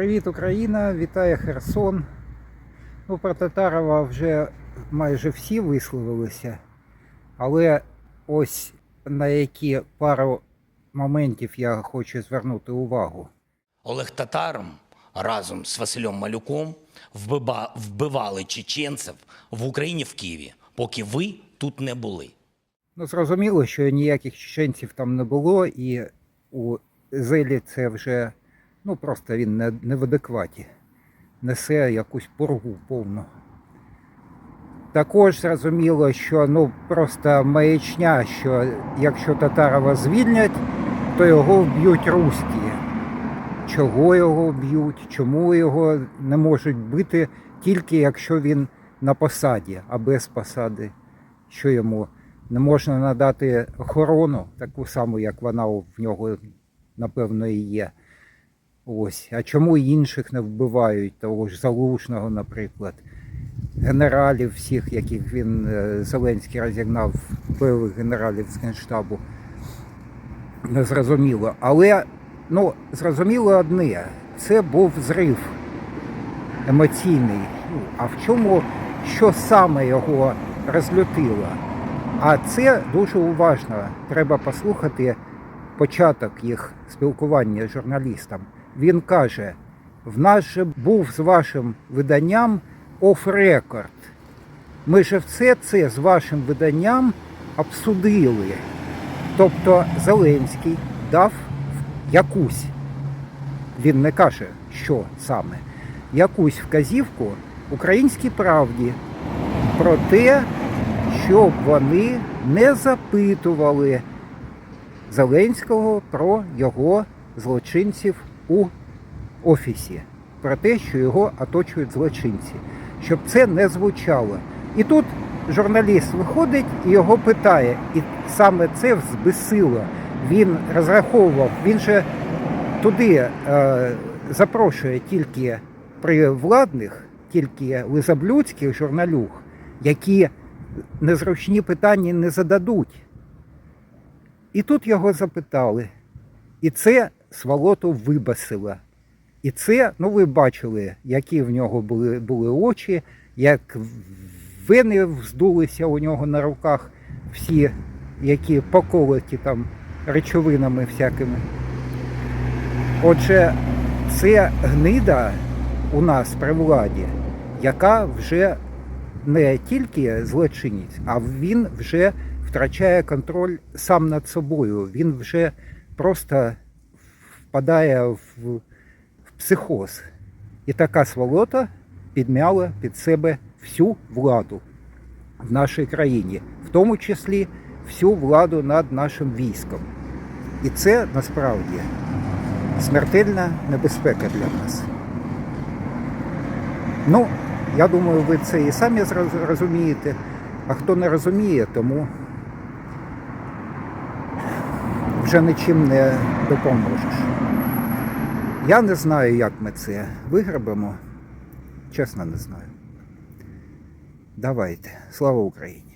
Привіт, Україна! Вітає Херсон. Ну, про Татарова вже майже всі висловилися, але ось на які пару моментів я хочу звернути увагу. Олег Татаром разом з Василем Малюком вбивали чеченців в Україні в Києві, поки ви тут не були. Ну, зрозуміло, що ніяких чеченців там не було, і у Зелі це вже ну просто він не, не в адекваті. Несе якусь поргу повну. Також зрозуміло, що ну просто маячня, що якщо Татарова звільнять, то його вб'ють руські. Чого його б'ють, чому його не можуть бити, тільки якщо він на посаді, а без посади, що йому не можна надати охорону, таку саму, як вона в нього, напевно, і є. Ось. А чому інших не вбивають, того ж Залужного, наприклад, генералів всіх, яких він е, Зеленський розігнав, бойових генералів з Генштабу. Не зрозуміло. Але ну, зрозуміло одне, це був зрив емоційний. Ну, А в чому, що саме його розлютило? А це дуже уважно. Треба послухати початок їх спілкування з журналістом. Він каже: в нас же був з вашим виданням оф-рекорд. Ми же все це з вашим виданням обсудили. Тобто Зеленський дав якусь, він не каже, що саме, якусь вказівку українській правді про те, щоб вони не запитували Зеленського про його злочинців у офісі, про те, що його оточують злочинці, щоб це не звучало. І тут журналіст виходить і його питає, і саме це збесило. Він розраховував, він же туди е, запрошує тільки при владних, тільки лизоблюдських журналюг, які незручні питання не зададуть. І тут його запитали. І це сволоту вибасило. І це, ну ви бачили, які в нього були, були очі, як вени вздулися у нього на руках, всі, які поколоті там речовинами всякими. Отже, це гнида у нас при владі, яка вже не тільки злочинець, а він вже втрачає контроль сам над собою. Він вже просто впадає в, в психоз. І така сволота підмяла під себе всю владу в нашій країні, в тому числі всю владу над нашим військом. І це насправді смертельна небезпека для нас. Ну, я думаю, ви це і самі розумієте. А хто не розуміє, тому вже нічим не допоможеш. Я не знаю, як ми це виграбимо. Чесно, не знаю. Давайте. Слава Україні!